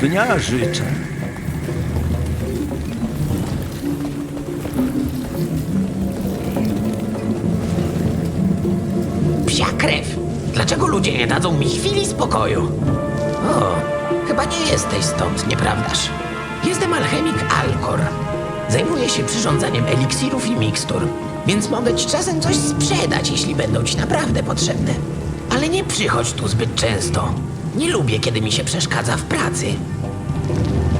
Dnia życzę. Psia krew. Dlaczego ludzie nie dadzą mi chwili spokoju? O, chyba nie jesteś stąd, nieprawdaż? Jestem alchemik Alkor. Zajmuję się przyrządzaniem eliksirów i mikstur, więc mogę ci czasem coś sprzedać, jeśli będą ci naprawdę potrzebne. Ale nie przychodź tu zbyt często. Nie lubię, kiedy mi się przeszkadza w pracy. Wygląda na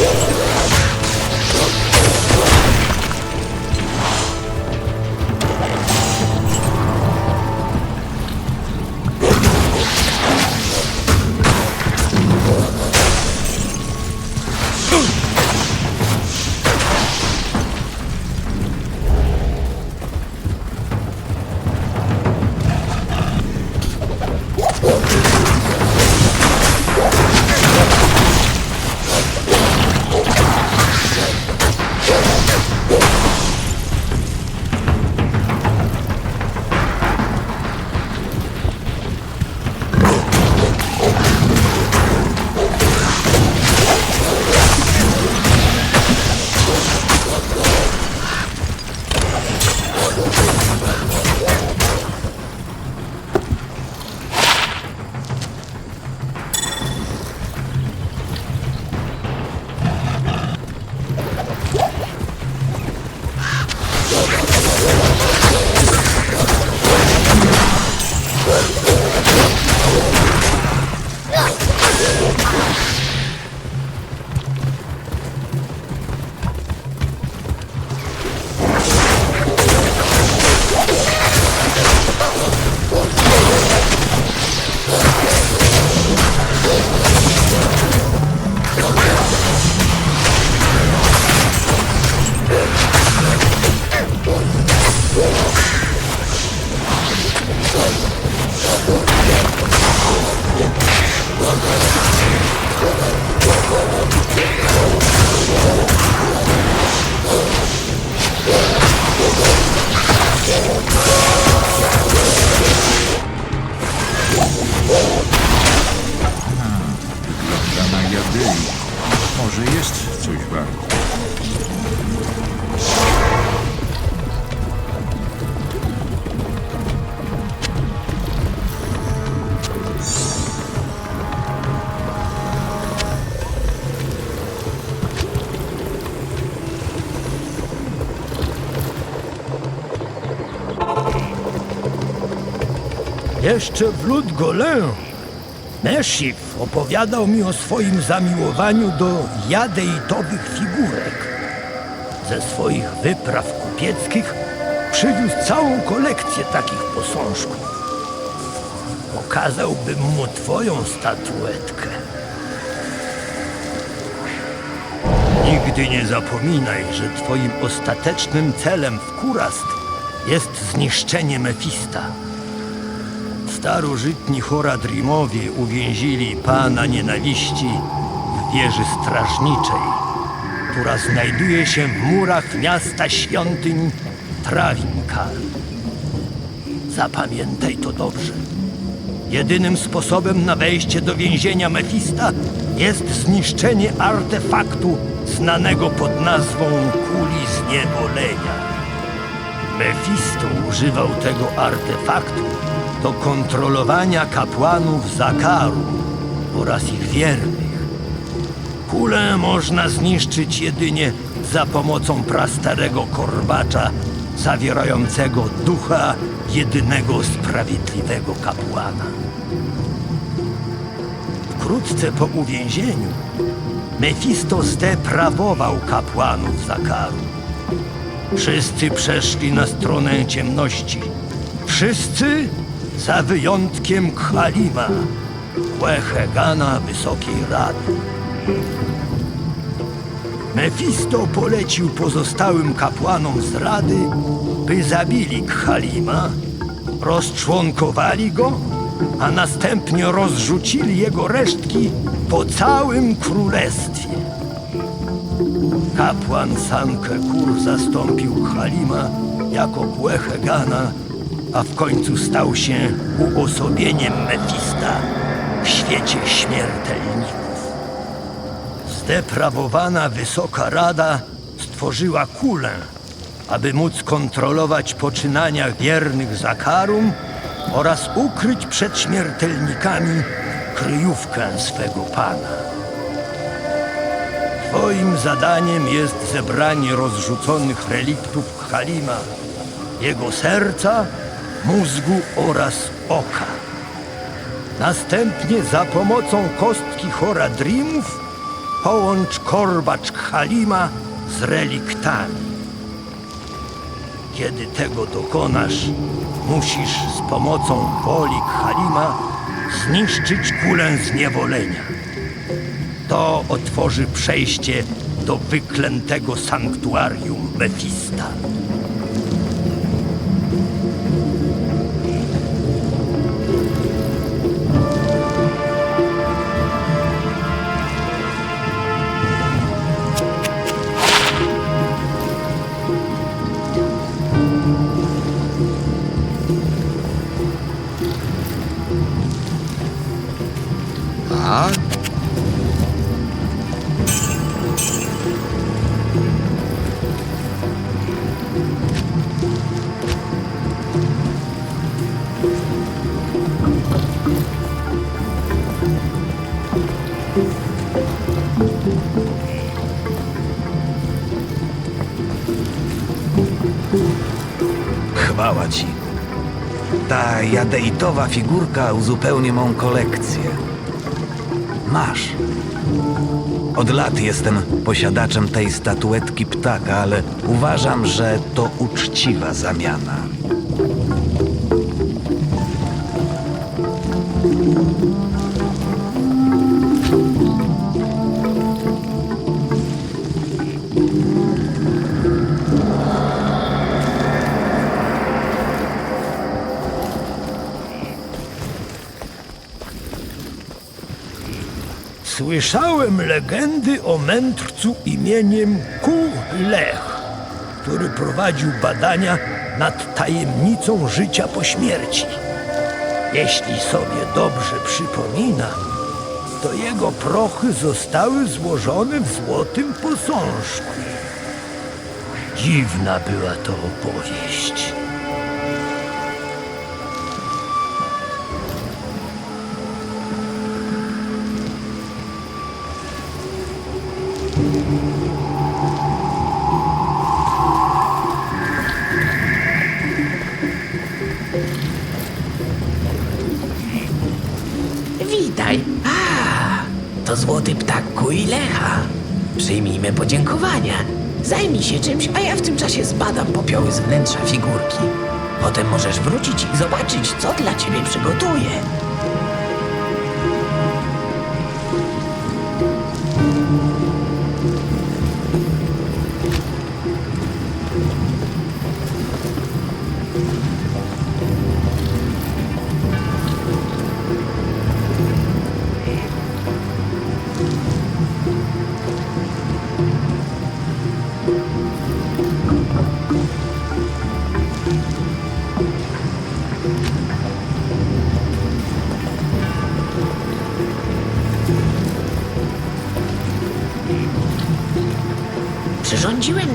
Yeah. Jeszcze w Ludgolę Meshif opowiadał mi o swoim zamiłowaniu do jadeitowych figurek. Ze swoich wypraw kupieckich przywiózł całą kolekcję takich posążków. Pokazałbym mu twoją statuetkę. Nigdy nie zapominaj, że twoim ostatecznym celem w Kurast jest zniszczenie Mefista. Starożytni Horadrimowie uwięzili pana nienawiści w wieży strażniczej, która znajduje się w murach miasta świątyń Trawinkal. Zapamiętaj to dobrze. Jedynym sposobem na wejście do więzienia Mefista jest zniszczenie artefaktu znanego pod nazwą Kuli Zniewolenia. Mefisto używał tego artefaktu do kontrolowania kapłanów Zakaru oraz ich wiernych. Kulę można zniszczyć jedynie za pomocą prastarego korbacza zawierającego ducha jedynego sprawiedliwego kapłana. Wkrótce po uwięzieniu Mefisto zdeprawował kapłanów Zakaru. Wszyscy przeszli na stronę ciemności. Wszyscy za wyjątkiem Khalima, Łechegana Wysokiej Rady. Mefisto polecił pozostałym kapłanom z Rady, by zabili Khalima, rozczłonkowali go, a następnie rozrzucili jego resztki po całym królestwie. Kapłan Sankekur zastąpił Halima jako Błechegana, a w końcu stał się uosobieniem Mefista w świecie śmiertelników. Zdeprawowana Wysoka Rada stworzyła kulę, aby móc kontrolować poczynania wiernych Zakarum oraz ukryć przed śmiertelnikami kryjówkę swego pana. Twoim zadaniem jest zebranie rozrzuconych reliktów Halima, jego serca, mózgu oraz oka. Następnie za pomocą kostki Horadrimów połącz korbacz Halima z reliktami. Kiedy tego dokonasz, musisz z pomocą woli Halima zniszczyć kulę zniewolenia. To otworzy przejście do wyklętego sanktuarium Mefista. A? Chwała ci. Ta jadeitowa figurka uzupełni mą kolekcję. Masz. Od lat jestem posiadaczem tej statuetki ptaka, ale uważam, że to uczciwa zamiana. Słyszałem legendy o mędrcu imieniem Ku Lech, który prowadził badania nad tajemnicą życia po śmierci. Jeśli sobie dobrze przypominam, to jego prochy zostały złożone w złotym posążku. Dziwna była to opowieść. To złoty ptak Kuilecha. Przyjmijmy podziękowania. Zajmij się czymś, a ja w tym czasie zbadam popioły z wnętrza figurki. Potem możesz wrócić i zobaczyć, co dla ciebie przygotuję.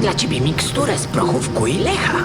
Dla ciebie miksturę z prochów kujlecha.